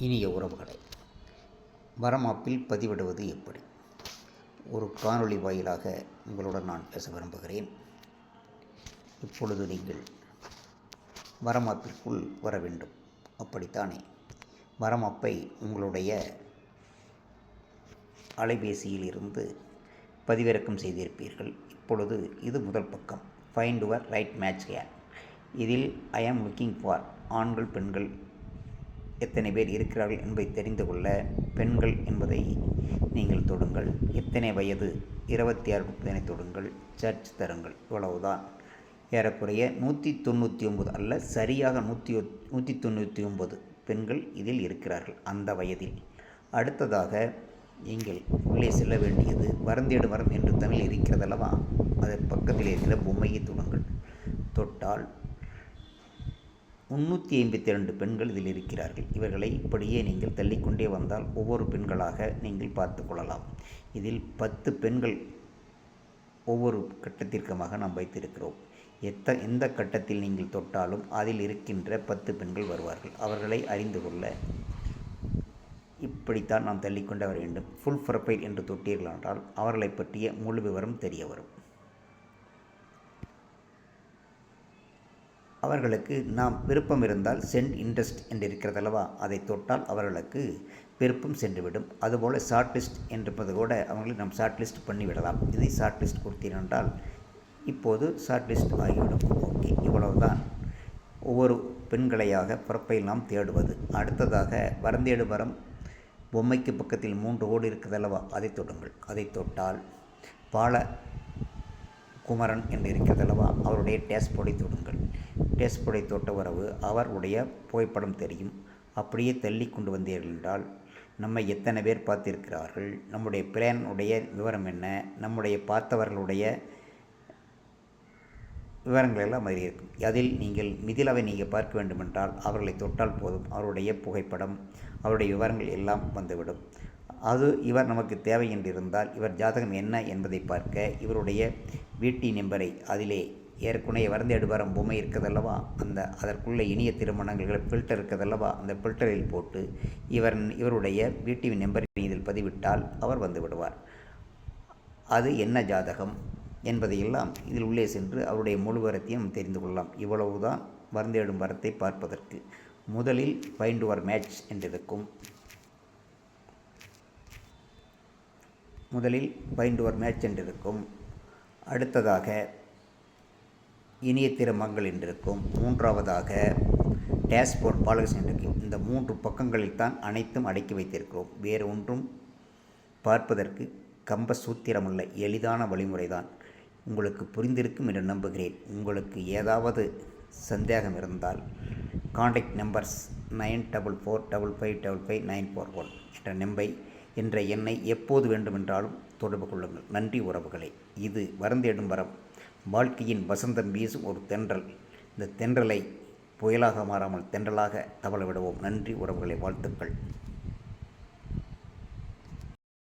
இனிய உறவுகளை வரமாப்பில் பதிவிடுவது எப்படி? ஒரு காணொளி வாயிலாக உங்களுடன் நான் பேச விரும்புகிறேன். இப்பொழுது நீங்கள் வரமாப்பிற்குள் வர வேண்டும். அப்படித்தானே? வரமாப்பை உங்களுடைய அலைபேசியில் இருந்து பதிவிறக்கம் செய்திருப்பீர்கள். இப்பொழுது இது முதல் பக்கம். Find your right match care இதில் ஐ ஆம் லுக்கிங் ஃபார் ஆண்கள் பெண்கள் எத்தனை பேர் இருக்கிறார்கள் என்பதை தெரிந்து கொள்ள பெண்கள் என்பதை நீங்கள் தொடுங்கள். எத்தனை வயது? இருபத்தி ஆறு முப்பதனை தொடுங்கள். சர்ச் தருங்கள். இவ்வளவுதான். ஏறக்குறைய நூற்றி தொண்ணூற்றி ஒம்பது அல்ல சரியாக நூற்றி நூற்றி தொண்ணூற்றி ஒம்பது பெண்கள் இதில் இருக்கிறார்கள் அந்த வயதில். அடுத்ததாக நீங்கள் உள்ளே செல்ல வேண்டியது வரந்தேடு மரம் என்று தமிழ் இருக்கிறதல்லவா? அதன் பக்கத்தில் இருக்கிற பொம்மையை தொடுங்கள். தொட்டால் முன்னூற்றி ஐம்பத்தி ரெண்டு பெண்கள் இதில் இருக்கிறார்கள். இவர்களை இப்படியே நீங்கள் தள்ளிக்கொண்டே வந்தால் ஒவ்வொரு பெண்களாக நீங்கள் பார்த்து கொள்ளலாம். இதில் பத்து பெண்கள் ஒவ்வொரு கட்டத்திற்குமாக நாம் வைத்திருக்கிறோம். எத்த எந்த கட்டத்தில் நீங்கள் தொட்டாலும் அதில் இருக்கின்ற பத்து பெண்கள் வருவார்கள். அவர்களை அறிந்து கொள்ள இப்படித்தான் நாம் தள்ளிக்கொண்டு வர வேண்டும். ஃபுல் ப்ரொஃபைல் என்று தொட்டீர்கள் என்றால் அவர்களை பற்றிய முழு விவரம் தெரிய வரும். அவர்களுக்கு நாம் விருப்பம் இருந்தால் சென்ட் இன்ட்ரெஸ்ட் என்று இருக்கிறதல்லவா அதை தொட்டால் அவர்களுக்கு விருப்பம் சென்றுவிடும். அதுபோல் ஷார்ட் லிஸ்ட் என்பது கூட அவங்களை நாம் ஷார்ட் லிஸ்ட் பண்ணிவிடலாம். இதை ஷார்ட் லிஸ்ட் கொடுத்தீர்கள் இப்போது ஷார்ட் லிஸ்ட் ஆகிவிடும். ஓகே இவ்வளவுதான். ஒவ்வொரு பெண்களையாக பிறப்பையில் நாம் தேடுவது. அடுத்ததாக வரந்தேடு வரம் பொம்மைக்கு பக்கத்தில் மூன்று ஓடு இருக்குதல்லவா? அதை தொடுங்கள். அதை தொட்டால் பால குமரன் என்று இருக்கிறதல்லவா அவருடைய டேஸ்போர்டை தொடுங்கள். டேஸ்போர்டை தொட்ட உறவு அவருடைய புகைப்படம் தெரியும். அப்படியே தள்ளி கொண்டு வந்தீர்கள் என்றால் நம்மை எத்தனை பேர் பார்த்திருக்கிறார்கள்? நம்முடைய பிளானுடைய விவரம் என்ன? நம்முடைய பார்த்தவர்களுடைய விவரங்கள் எல்லாம் அதில் இருக்கும். அதில் நீங்கள் மிதிலாவை நீங்கள் பார்க்க வேண்டுமென்றால் அவர்களை தொட்டால் போதும். அவருடைய புகைப்படம் அவருடைய விவரங்கள் எல்லாம் வந்துவிடும். அது இவர் நமக்கு தேவை என்றிருந்தால் இவர் ஜாதகம் என்ன என்பதை பார்க்க இவருடைய வீட்டி நம்பரை அதிலே ஏற்கனவே வரம் பொம்மை இருக்குதல்லவா? அந்த அதற்குள்ளே இனிய திருமணங்கள் ஃபில்டர் இருக்குதல்லவா? அந்த ஃபில்டரில் போட்டு இவர் இவருடைய வீட்டு நம்பர் இதில் பதிவிட்டால் அவர் வந்து விடுவார். அது என்ன ஜாதகம் என்பதையெல்லாம் இதில் உள்ளே சென்று அவருடைய முழுவரத்தையும் தெரிந்து கொள்ளலாம். இவ்வளவுதான் வரந்தேடும் வரத்தை பார்ப்பதற்கு. முதலில் ஃபைண்ட் யுவர் மேட்ச் என்றிருக்கும். முதலில் ஃபைண்ட் யுவர் மேட்ச் என்றிருக்கும். அடுத்ததாக இனிய திருமங்கள் என்றிருக்கும். மூன்றாவதாக டேஷ்போர்ட் பாலகஸ் என்றிருக்கும் இந்த மூன்று பக்கங்களில் தான் அனைத்தும் அடக்கி வைத்திருக்கிறோம். வேறு ஒன்றும் பார்ப்பதற்கு கம்ப சூத்திரமுள்ள எளிதான வழிமுறை தான் உங்களுக்கு புரிந்திருக்கும் என்று நம்புகிறேன். உங்களுக்கு ஏதாவது சந்தேகம் இருந்தால் contact numbers nine double four double five double five nine four one என்ற நம்பை என்ற எண்ணை எப்போது வேண்டுமென்றாலும் தொடர்பு கொள்ளுங்கள். நன்றி உறவுகளே. இது வரந்தேடும் வரம். வாழ்க்கையின் வசந்தம் வீசும் ஒரு தென்றல். இந்த தென்றலை புயலாக மாறாமல் தென்றலாக தவள விடுவோம். நன்றி உறவுகளை. வாழ்த்துக்கள்.